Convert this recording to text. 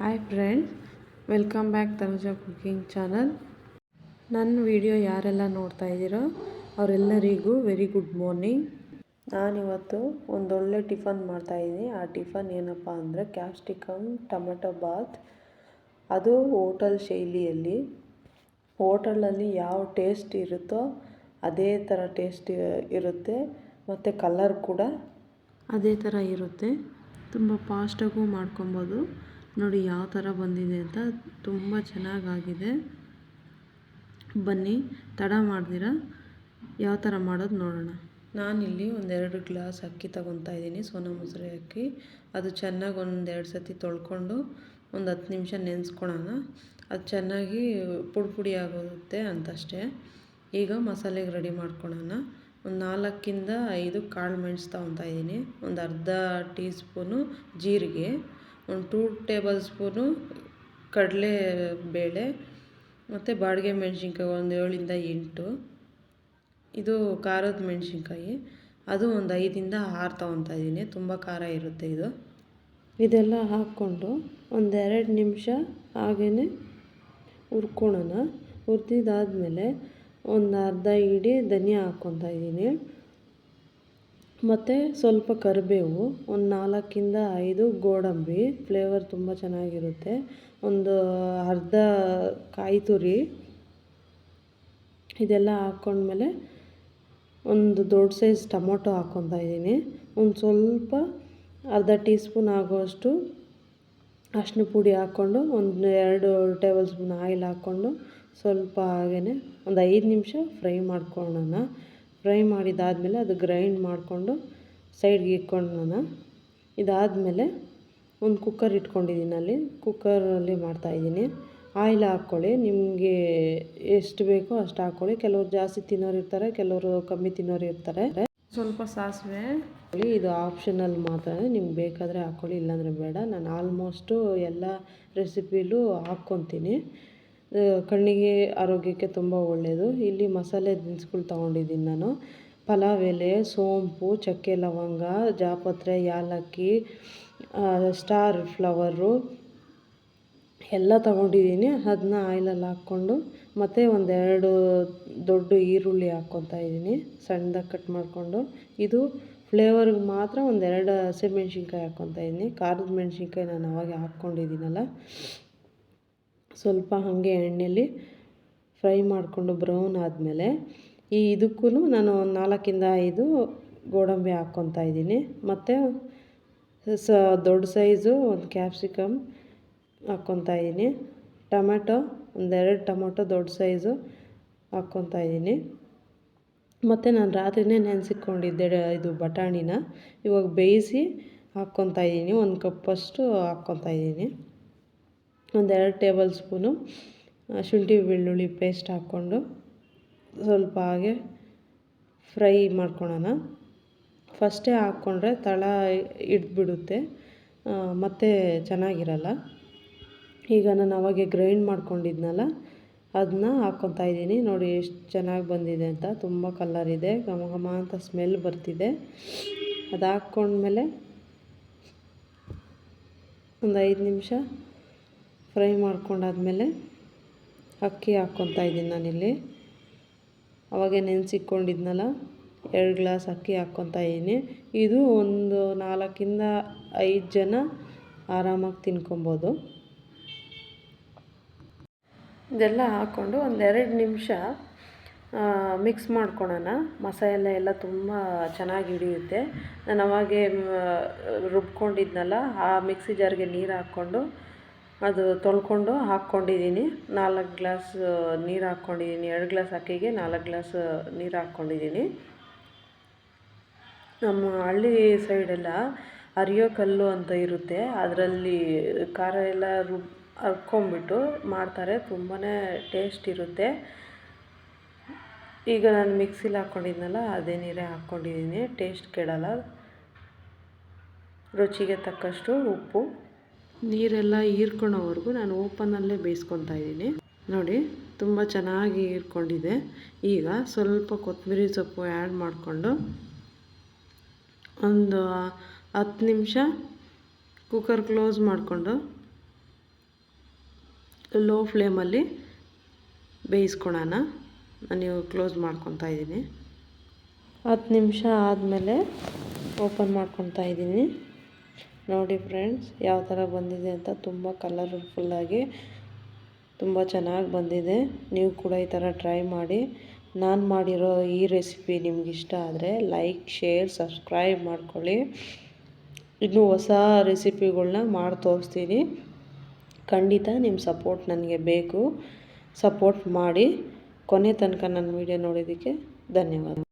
Hi friends welcome back Tanuja cooking channel ನನ್ನ video ಯಾರೆಲ್ಲ ನೋಡ್ತಾ ಇದ್ದೀರೋ ಅವರೆಲ್ಲರಿಗೂ ವೆರಿ ಗುಡ್ ಮಾರ್ನಿಂಗ್ ನಾನಿವತ್ತು ಒಂದೊಳ್ಳೆ ಟಿಫನ್ ಮಾಡ್ತಾಯಿದ್ದೀನಿ ಆ ಟಿಫನ್ ಏನಪ್ಪ ಅಂದರೆ ಕ್ಯಾಪ್ಸಿಕಮ್ ಟೊಮೆಟೊ ಬಾತ್ ಅದು ಹೋಟಲ್ ಶೈಲಿಯಲ್ಲಿ. ಹೋಟಲಲ್ಲಿ ಯಾವ ಟೇಸ್ಟ್ ಇರುತ್ತೋ ಅದೇ ಥರ ಟೇಸ್ಟ್ ಇರುತ್ತೆ. ಮತ್ತು ಕಲರ್ ಕೂಡ ಅದೇ ಥರ ಇರುತ್ತೆ. ತುಂಬ ಫಾಸ್ಟಾಗೂ ಮಾಡ್ಕೊಬೋದು. ನೋಡಿ ಯಾವ ಥರ ಬಂದಿದೆ ಅಂತ ತುಂಬ ಚೆನ್ನಾಗಾಗಿದೆ. ಬನ್ನಿ, ತಡ ಮಾಡ್ದಿರ ಯಾವ ಥರ ಮಾಡೋದು ನೋಡೋಣ. ನಾನಿಲ್ಲಿ ಒಂದೆರಡು ಗ್ಲಾಸ್ ಅಕ್ಕಿ ತಗೊತಾ ಇದ್ದೀನಿ, ಸೋನಾ ಮಸೂರಿ ಅಕ್ಕಿ. ಅದು ಚೆನ್ನಾಗಿ ಒಂದೆರಡು ಸತಿ ತೊಳ್ಕೊಂಡು ಒಂದು ಹತ್ತು ನಿಮಿಷ ನೆನೆಸ್ಕೊಳೋಣ ಅದು ಚೆನ್ನಾಗಿ ಪುಡಿ ಪುಡಿ ಆಗುತ್ತೆ ಅಂತಷ್ಟೇ. ಈಗ ಮಸಾಲೆಗೆ ರೆಡಿ ಮಾಡ್ಕೊಳೋಣ ಒಂದು ನಾಲ್ಕಿಂದ ಐದು ಕಾಳು ಮೆಣಸು ತೊಗೊತಾ ಇದ್ದೀನಿ. ಒಂದು ಅರ್ಧ ಟೀ ಸ್ಪೂನು ಜೀರಿಗೆ. ಒಂದು ಟೂ ಟೇಬಲ್ ಸ್ಪೂನು ಕಡಲೆ ಬೇಳೆ ಮತ್ತು ಬಾಡಿಗೆ ಮೆಣಸಿನ್ಕಾಯಿ ಒಂದು ಏಳರಿಂದ ಎಂಟು. ಇದು ಖಾರದ ಮೆಣಸಿನ್ಕಾಯಿ. ಅದು ಒಂದು ಐದಿಂದ ಆರು ತೊಗೊತಾ ಇದ್ದೀನಿ. ತುಂಬ ಖಾರ ಇರುತ್ತೆ ಇದು. ಇದೆಲ್ಲ ಹಾಕ್ಕೊಂಡು ಒಂದೆರಡು ನಿಮಿಷ ಹಾಗೇ ಹುರ್ಕೊಳೋಣ. ಹುರ್ದಿದ್ದಾದ್ಮೇಲೆ ಒಂದು ಅರ್ಧ ಇಡೀ ಧನಿಯಾ ಹಾಕ್ಕೊತಾ ಇದ್ದೀನಿ. ಮತ್ತು ಸ್ವಲ್ಪ ಕರಿಬೇವು, ಒಂದು ನಾಲ್ಕಿಂದ ಐದು ಗೋಡಂಬಿ. ಫ್ಲೇವರ್ ತುಂಬ ಚೆನ್ನಾಗಿರುತ್ತೆ. ಒಂದು ಅರ್ಧ ಕಾಯಿ ತುರಿ. ಇದೆಲ್ಲ ಹಾಕ್ಕೊಂಡ್ಮೇಲೆ ಒಂದು ದೊಡ್ಡ ಸೈಜ್ ಟೊಮೊಟೊ ಹಾಕ್ಕೊತಾ ಇದ್ದೀನಿ. ಒಂದು ಸ್ವಲ್ಪ ಅರ್ಧ ಟೀ ಸ್ಪೂನ್ ಆಗುವಷ್ಟು ಅರಿಶಿನ ಪುಡಿ ಹಾಕ್ಕೊಂಡು ಒಂದು ಎರಡು ಟೇಬಲ್ ಸ್ಪೂನ್ ಆಯಿಲ್ ಹಾಕ್ಕೊಂಡು ಸ್ವಲ್ಪ ಹಾಗೇ ಒಂದು ಐದು ನಿಮಿಷ ಫ್ರೈ ಮಾಡ್ಕೊಳ್ಳೋಣ. ಫ್ರೈ ಮಾಡಿದ್ದಾದಮೇಲೆ ಅದು ಗ್ರೈಂಡ್ ಮಾಡಿಕೊಂಡು ಸೈಡ್ಗೆ ಇಟ್ಕೊಳ್ಳೋಣ ಇದಾದಮೇಲೆ ಒಂದು ಕುಕ್ಕರ್ ಇಟ್ಕೊಂಡಿದ್ದೀನಿ ಅಲ್ಲಿ. ಕುಕ್ಕರಲ್ಲಿ ಮಾಡ್ತಾಯಿದ್ದೀನಿ ಆಯಿಲ್ ಹಾಕ್ಕೊಳ್ಳಿ. ನಿಮಗೆ ಎಷ್ಟು ಬೇಕೋ ಅಷ್ಟು ಹಾಕ್ಕೊಳ್ಳಿ. ಕೆಲವರು ಜಾಸ್ತಿ ತಿನ್ನೋರು ಇರ್ತಾರೆ ಕೆಲವರು ಕಮ್ಮಿ ತಿನ್ನೋರು ಇರ್ತಾರೆ. ಸ್ವಲ್ಪ ಸಾಸಿವೆ. ಇದು ಆಪ್ಷನಲ್ ಮಾತ್ರ. ನಿಮ್ಗೆ ಬೇಕಾದರೆ ಹಾಕ್ಕೊಳ್ಳಿ. ಇಲ್ಲಾಂದರೆ ಬೇಡ. ನಾನು ಆಲ್ಮೋಸ್ಟು ಎಲ್ಲ ರೆಸಿಪಿಲೂ ಹಾಕ್ಕೊತೀನಿ. ಕಣ್ಣಿಗೆ ಆರೋಗ್ಯಕ್ಕೆ ತುಂಬ ಒಳ್ಳೆಯದು ಇಲ್ಲಿ ಮಸಾಲೆ ದಿನಸ್ಗಳು ತೊಗೊಂಡಿದ್ದೀನಿ ನಾನು. ಪಲಾವ್ ಎಲೆ, ಸೋಂಪು, ಚಕ್ಕೆ ಲವಂಗ, ಜಾಪತ್ರೆ, ಯಾಲಕ್ಕಿ ಸ್ಟಾರ್ ಫ್ಲವರು ಎಲ್ಲ ತೊಗೊಂಡಿದ್ದೀನಿ ಅದನ್ನ ಆಯಿಲಲ್ಲಿ ಹಾಕ್ಕೊಂಡು ಮತ್ತು ಒಂದೆರಡು ದೊಡ್ಡ ಈರುಳ್ಳಿ ಹಾಕ್ಕೊತಾ ಇದ್ದೀನಿ ಸಣ್ಣದಾಗಿ ಕಟ್ ಮಾಡಿಕೊಂಡು. ಇದು ಫ್ಲೇವರ್ಗೆ ಮಾತ್ರ ಒಂದೆರಡು ಹಸಿಮೆಣ್ಸಿನ್ಕಾಯಿ ಹಾಕ್ಕೊತಾ ಇದ್ದೀನಿ ಖಾರದ ಮೆಣ್ಸಿನ್ಕಾಯಿ ನಾನು ಅವಾಗೆ ಹಾಕ್ಕೊಂಡಿದ್ದೀನಲ್ಲ ಸ್ವಲ್ಪ ಹಾಗೆ ಎಣ್ಣೆಯಲ್ಲಿ ಫ್ರೈ ಮಾಡಿಕೊಂಡು ಬ್ರೌನ್ ಆದಮೇಲೆ ಈ ಇದಕ್ಕೂ ನಾನು ಒಂದು ನಾಲ್ಕಿಂದ ಐದು ಗೋಡಂಬಿ ಹಾಕ್ಕೊತಾ ಇದ್ದೀನಿ. ಮತ್ತು ಸ ದೊಡ್ಡ ಸೈಜು ಒಂದು ಕ್ಯಾಪ್ಸಿಕಮ್ ಹಾಕ್ಕೊತಾ ಇದ್ದೀನಿ. ಟೊಮೆಟೊ ಒಂದೆರಡು ಟೊಮೊಟೊ ದೊಡ್ಡ ಸೈಜು ಹಾಕ್ಕೊತಾ ಇದ್ದೀನಿ. ಮತ್ತು ನಾನು ರಾತ್ರಿಯೇ ನೆನೆಸಿಕೊಂಡಿದ್ದೆ ಇದು ಬಟಾಣಿನ. ಇವಾಗ ಬೇಯಿಸಿ ಹಾಕ್ಕೊತಾ ಇದ್ದೀನಿ. ಒಂದು ಕಪ್ಪಷ್ಟು ಹಾಕ್ಕೊತಾ ಇದ್ದೀನಿ. ಒಂದೆರಡು ಟೇಬಲ್ ಸ್ಪೂನು ಶುಂಠಿ ಬೆಳ್ಳುಳ್ಳಿ ಪೇಸ್ಟ್ ಹಾಕ್ಕೊಂಡು ಸ್ವಲ್ಪ ಹಾಗೆ ಫ್ರೈ ಮಾಡ್ಕೊಳ್ಳೋಣ ಫಸ್ಟೇ ಹಾಕ್ಕೊಂಡ್ರೆ ತಳ ಇಡ್ಬಿಡುತ್ತೆ ಮತ್ತು ಚೆನ್ನಾಗಿರಲ್ಲ. ಈಗ ನಾನು ಅವಾಗೆ ಗ್ರೈಂಡ್ ಮಾಡ್ಕೊಂಡಿದ್ನಲ್ಲ ಅದನ್ನ ಹಾಕ್ಕೊತಾ ಇದ್ದೀನಿ. ನೋಡಿ, ಎಷ್ಟು ಚೆನ್ನಾಗಿ ಬಂದಿದೆ ಅಂತ. ತುಂಬ ಕಲರ್ ಇದೆ, ಘಮ ಘಮ ಅಂತ ಸ್ಮೆಲ್ ಬರ್ತಿದೆ. ಅದು ಹಾಕ್ಕೊಂಡ್ಮೇಲೆ ಒಂದು ಐದು ನಿಮಿಷ ಫ್ರೈ ಮಾಡ್ಕೊಂಡಾದ್ಮೇಲೆ ಅಕ್ಕಿ ಹಾಕ್ಕೊತಾ ಇದ್ದೀನಿ ನಾನಿಲ್ಲಿ. ಅವಾಗೆ ನೆನೆಸಿಕೊಂಡಿದ್ನಲ್ಲ ಎರಡು ಗ್ಲಾಸ್ ಅಕ್ಕಿ ಹಾಕ್ಕೊತಾ ಇದ್ದೀನಿ. ಇದು ಒಂದು ನಾಲ್ಕಿಂದ ಐದು ಜನ ಆರಾಮಾಗಿ ತಿನ್ಕೊಬೋದು. ಇದೆಲ್ಲ ಹಾಕ್ಕೊಂಡು ಒಂದೆರಡು ನಿಮಿಷ ಮಿಕ್ಸ್ ಮಾಡ್ಕೊಳೋಣ. ಮಸಾಲೆ ಎಲ್ಲ ತುಂಬ ಚೆನ್ನಾಗಿ ಹಿಡಿಯುತ್ತೆ. ನಾನು ಅವಾಗೆ ರುಬ್ಕೊಂಡಿದ್ನಲ್ಲ, ಆ ಮಿಕ್ಸಿ ಜಾರ್ಗೆ ನೀರು ಹಾಕ್ಕೊಂಡು ಅದು ತೊಳ್ಕೊಂಡು ಹಾಕ್ಕೊಂಡಿದ್ದೀನಿ. ನಾಲ್ಕು ಗ್ಲಾಸ್ ನೀರು ಹಾಕ್ಕೊಂಡಿದ್ದೀನಿ. ಎರಡು ಗ್ಲಾಸ್ ಅಕ್ಕಿಗೆ ನಾಲ್ಕು ಗ್ಲಾಸ್ ನೀರು ಹಾಕ್ಕೊಂಡಿದ್ದೀನಿ. ನಮ್ಮ ಹಳ್ಳಿ ಸೈಡೆಲ್ಲ ಅರಿಯೋ ಕಲ್ಲು ಅಂತ ಇರುತ್ತೆ. ಅದರಲ್ಲಿ ಖಾರ ಎಲ್ಲ ರುಬ್ ಹರ್ಕೊಂಬಿಟ್ಟು ಮಾಡ್ತಾರೆ. ತುಂಬಾ ಟೇಸ್ಟ್ ಇರುತ್ತೆ. ಈಗ ನಾನು ಮಿಕ್ಸಿಲಿ ಹಾಕ್ಕೊಂಡಿದ್ನಲ್ಲ, ಅದೇ ನೀರೇ ಹಾಕ್ಕೊಂಡಿದ್ದೀನಿ. ಟೇಸ್ಟ್ ಕೆಡಲ್ಲ ರುಚಿಗೆ ತಕ್ಕಷ್ಟು ಉಪ್ಪು. ನೀರೆಲ್ಲ ಹೀರ್ಕೊಳೋವರೆಗೂ ನಾನು ಓಪನಲ್ಲೇ ಬೇಯಿಸ್ಕೊತಾ ಇದ್ದೀನಿ. ನೋಡಿ, ತುಂಬ ಚೆನ್ನಾಗಿ ಹೀರ್ಕೊಂಡಿದೆ. ಈಗ ಸ್ವಲ್ಪ ಕೊತ್ತಂಬರಿ ಸೊಪ್ಪು ಆ್ಯಡ್ ಮಾಡಿಕೊಂಡು ಒಂದು ಹತ್ತು ನಿಮಿಷ ಕುಕ್ಕರ್ ಕ್ಲೋಸ್ ಮಾಡಿಕೊಂಡು ಲೋ ಫ್ಲೇಮಲ್ಲಿ ಬೇಯಿಸ್ಕೊಳೋಣ. ನಾನು ಕ್ಲೋಸ್ ಮಾಡ್ಕೊತಾ ಇದ್ದೀನಿ. ಹತ್ತು ನಿಮಿಷ ಆದಮೇಲೆ ಓಪನ್ ಮಾಡ್ಕೊತಾ ಇದ್ದೀನಿ. ನೋಡಿ ಫ್ರೆಂಡ್ಸ್, ಯಾವ ಥರ ಬಂದಿದೆ ಅಂತ ತುಂಬ ಕಲರ್ಫುಲ್ಲಾಗಿ ತುಂಬ ಚೆನ್ನಾಗಿ ಬಂದಿದೆ. ನೀವು ಕೂಡ ಈ ಥರ ಟ್ರೈ ಮಾಡಿ. ನಾನು ಮಾಡಿರೋ ಈ ರೆಸಿಪಿ ನಿಮ್ಗೆ ಇಷ್ಟ ಆದರೆ ಲೈಕ್ ಶೇರ್ ಸಬ್ಸ್ಕ್ರೈಬ್ ಮಾಡ್ಕೊಳ್ಳಿ. ಇನ್ನೂ ಹೊಸ ರೆಸಿಪಿಗಳನ್ನ ಮಾಡಿ ತೋರಿಸ್ತೀನಿ. ಖಂಡಿತ ನಿಮ್ಮ ಸಪೋರ್ಟ್ ನನಗೆ ಬೇಕು. ಸಪೋರ್ಟ್ ಮಾಡಿ. ಕೊನೆ ತನಕ ನನ್ನ ವಿಡಿಯೋ ನೋಡಿದ್ದಕ್ಕೆ ಧನ್ಯವಾದ.